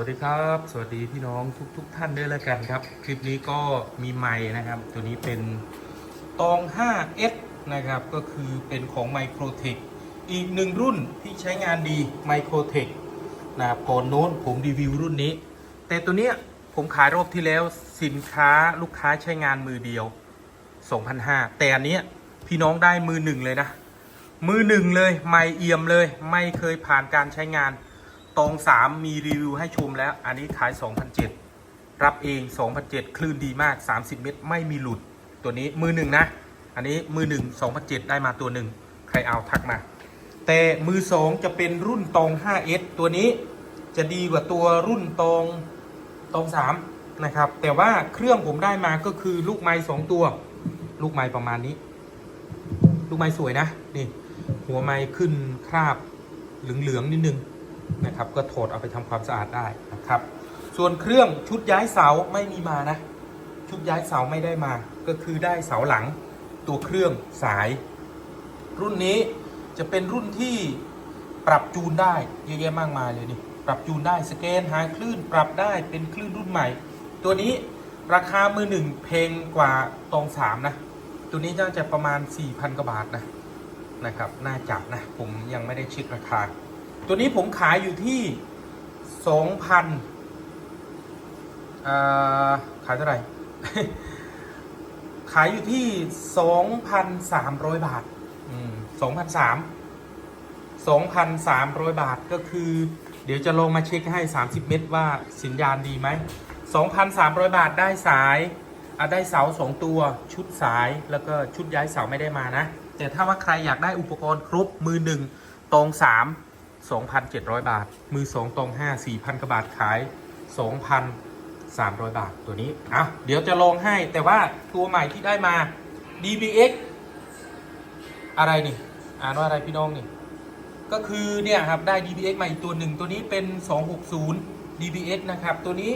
วัสดีครับ สวัสดีพี่น้องทุกทท่านด้วยแล้วกันครับ คลิปนี้ก็มีไม้นะครับ ตัวนี้เป็นตอง 5S นะครับ ก็คือเป็นของ Microtech อีกหนึ่งรุ่นที่ใช้งานดี Microtech นะครับก่อนโน้นผมรีวิวรุ่นนี้ แต่ตัวเนี้ยผมขายรอบที่แล้วสินค้าลูกค้าใช้งานมือเดียว 2,500 แต่อันเนี้ยพี่น้องได้มือหนึ่งเลยนะ มือหนึ่งเลย ไม่เอี่ยมเลย ไม่เคยผ่านการใช้งาน ตองสามมีรีวิวให้ชมแล้ว อันนี้ขาย 2,007 รับเอง 2,007 คลื่นดีมาก 30 เมตร ไม่มีหลุด ตัวนี้มือหนึ่งนะ อันนี้มือหนึ่ง2,007 ได้มาตัวหนึ่ง ใครเอาทักมา แต่มือสองจะเป็นรุ่นตอง 5S ตัวนี้จะดีกว่าตัวรุ่นตองตองสามนะครับ แต่ว่าเครื่องผมได้มาก็คือลูกไม้สองตัว ลูกไม้ประมาณนี้ ลูกไม้สวยนะ นี่ หัวไม้ขึ้นคราบเหลืองๆนิดนึง นะครับ ก็ถอดเอาไปทำความสะอาดได้นะครับ ส่วนเครื่องชุดย้ายเสาไม่มีมานะ ชุดย้ายเสาไม่ได้มา ก็คือได้เสาหลังตัวเครื่องสาย รุ่นนี้จะเป็นรุ่นที่ปรับจูนได้เยอะแยะมากมายเลยนี่ปรับจูนได้สแกนหาคลื่นปรับได้เป็นคลื่นรุ่นใหม่ ตัวนี้ราคามือหนึ่งเพลงกว่าตองสามนะ ตัวนี้น่าจะประมาณ 4,000กว่าบาทนะนะครับ น่าจับนะ ผมยังไม่ได้เช็คราคา ตัวนี้ผมขายอยู่ที่สองพันขายเท่าไหร่ ขายอยู่ที่สองพันสามร้อยบาทสองพันสามสองพันสามร้อยบาทก็คือ เดี๋ยวจะลงมาเช็คให้30เมตรว่าสัญญาณดีไหม2,300บาทได้สายอะได้เสา2ตัวชุดสายแล้วก็ชุดย้ายเสาไม่ได้มานะ แต่ถ้าว่าใครอยากได้อุปกรณ์ครบมือหนึ่งตรง3 2,700 บาท มือ2ตรง5 4,000กว่าบาทขาย 2,300 บาทตัวนี้อะเดี๋ยวจะลองให้แต่ว่าตัวใหม่ที่ได้มา DBX อะไรนี่อ่านว่าอะไรพี่น้องนี่ ก็คือเนี่ยครับได้ DBX มาอีกตัวหนึ่งตัวนี้เป็น 260 DBX นะครับตัวนี้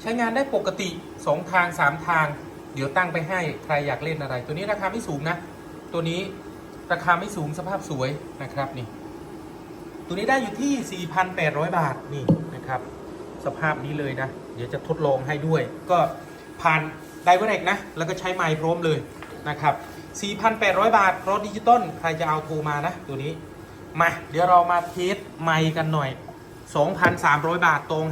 ใช้งานได้ปกติ 2 ทาง 3 ทาง เดี๋ยวตั้งไปให้ใครอยากเล่นอะไร ตัวนี้ราคาไม่สูงนะ ตัวนี้ราคาไม่สูงสภาพสวยนะครับนี่ ตัวนี้ได้อยู่ที่ 4,800 บาทนี่นะครับ สภาพนี้เลยนะ เดี๋ยวจะทดลองให้ด้วย ก็ผ่านไดเวอร์เรกนะ แล้วก็ใช้ไมค์พร้อมเลยนะครับ 4,800 บาทรถดิจิตอลใครจะเอาโทรมานะ ตัวนี้ มา เดี๋ยวเรามาเทสไมค์กันหน่อย 2,300 บาทตรง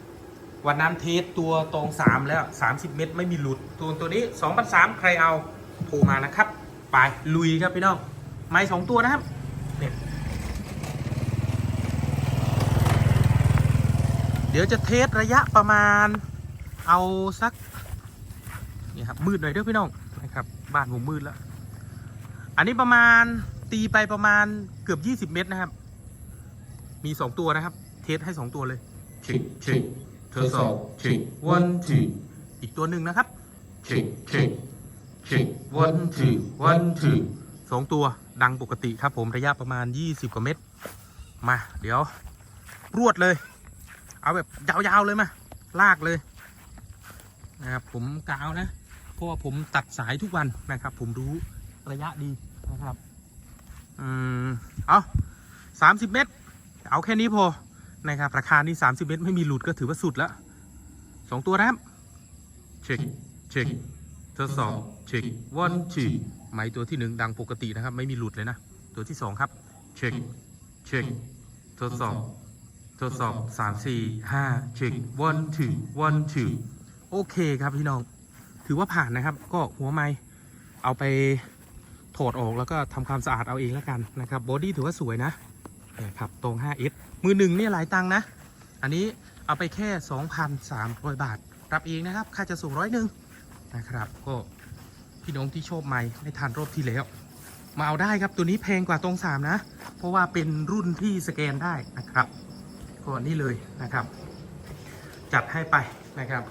5 วันนั้นเทสตัวตรง 3 แล้ว 30 เม็ดไม่มีหลุด ตัวตัวนี้2,300ใครเอาโทรมานะครับ ไปลุยครับพี่น้องไม้สองตัวนะครับเนี่ยเดี๋ยวจะเทสระยะประมาณ เอาสักนี่ครับมืดหน่อยเด้อพี่น้องนะครับบ้านผมมืดแล้ว อันนี้ประมาณตีไปประมาณเกือบ 20 เมตรนะครับ มี 2 ตัวนะครับ เทสให้ 2 ตัวเลยเช็คเช็คเธอสอบเช็ค one two อีกตัวหนึ่งนะครับเช็คเช็คเช็ค one two one two สองตัวดังปกติครับผมระยะประมาณ 20 กว่าเมตร มา เดี๋ยว รวดเลย เอาแบบยาวๆเลยมาลากเลยนะครับผมกาวนะเพราะว่าผมตัดสายทุกวันนะครับ ผมรู้ระยะดีนะครับอืมเอาสามสิบเมตร เอาแค่นี้พอนะครับราคานี้สามสิบเมตรไม่มีหลุดก็ถือว่าสุดแล้วสองตัวนะครับเช็คเช็คทดสอบเช็ค one two ไม้ตัวที่หนึ่งดังปกตินะครับ ไม่มีหลุดเลยนะ ตัวที่สองครับ เช็คเช็คทดสอบ ทดสอบสามสี่ห้าเช็ค one two one two โอเคครับพี่น้อง ถือว่าผ่านนะครับ ก็หัวไม้เอาไปถอดออกแล้วก็ทำความสะอาดเอาเองแล้วกันนะครับบอดี้ถือว่าสวยนะนะครับตรง 5S มือหนึ่งเนี่ยหลายตังนะ อันนี้เอาไปแค่ 2,300 บาท รับเองนะครับ ค่าจะส่งร้อยหนึ่งนะครับ ก็พี่น้องที่ชอบไม้ไม่ทานรอบที่แล้วมาเอาได้ครับตัวนี้แพงกว่าตรง 3 นะ เพราะว่าเป็นรุ่นที่สแกนได้นะครับ ก็นี่เลยนะครับ จัดให้ไปนะครับ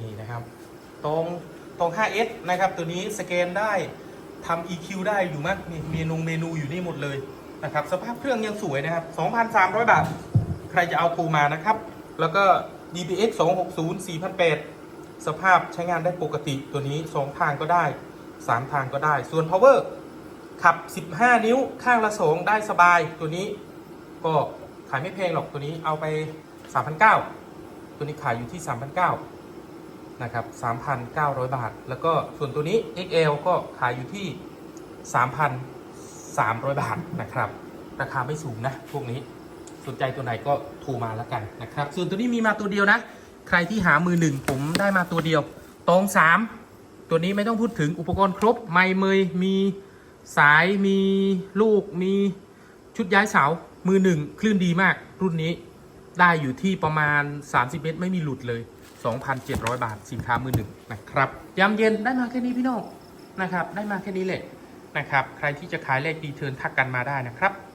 นี่นะครับ ตรงตรง 5S นะครับ ตัวนี้สแกนได้ทำ EQ ได้อยู่มั้งนี่เมนูเมนูอยู่นี่หมดเลยนะครับ สภาพเครื่องยังสวยนะครับ 2,300 บาท ใครจะเอาโทรมานะครับ แล้วก็ DBX 260 4,800 สภาพใช้งานได้ปกติตัวนี้ 2 ทางก็ได้ 3 ทางก็ได้ ส่วน power ขับ 15 นิ้วข้างละ 2 ได้สบายตัวนี้ก็ ขายไม่แพงหรอกตัวนี้เอาไป 3,900 ตัวนี้ขายอยู่ที่ 3,900 นะครับ 3,900 บาท แล้วก็ส่วนตัวนี้ XL ก็ขายอยู่ที่ 3,300 บาทนะครับ ราคาไม่สูงนะ พวกนี้สนใจตัวไหนก็โทรมาแล้วกันนะครับ ส่วนตัวนี้มีมาตัวเดียวนะ ใครที่หามือหนึ่งผมได้มาตัวเดียว ตองสามตัวนี้ไม่ต้องพูดถึงอุปกรณ์ครบ ไมค์เมยมีสายมีลูกมีชุดย้ายเสา มือหนึ่งคลื่นดีมากรุ่นนี้ได้อยู่ที่ประมาณ 30 เมตร ไม่มีหลุดเลย 2,700 บาทสินค้ามือหนึ่งนะครับยามเย็นได้มาแค่นี้พี่น้องนะครับ ได้มาแค่นี้แหละนะครับ ใครที่จะขายเลขดีเทิร์นทักกันมาได้นะครับ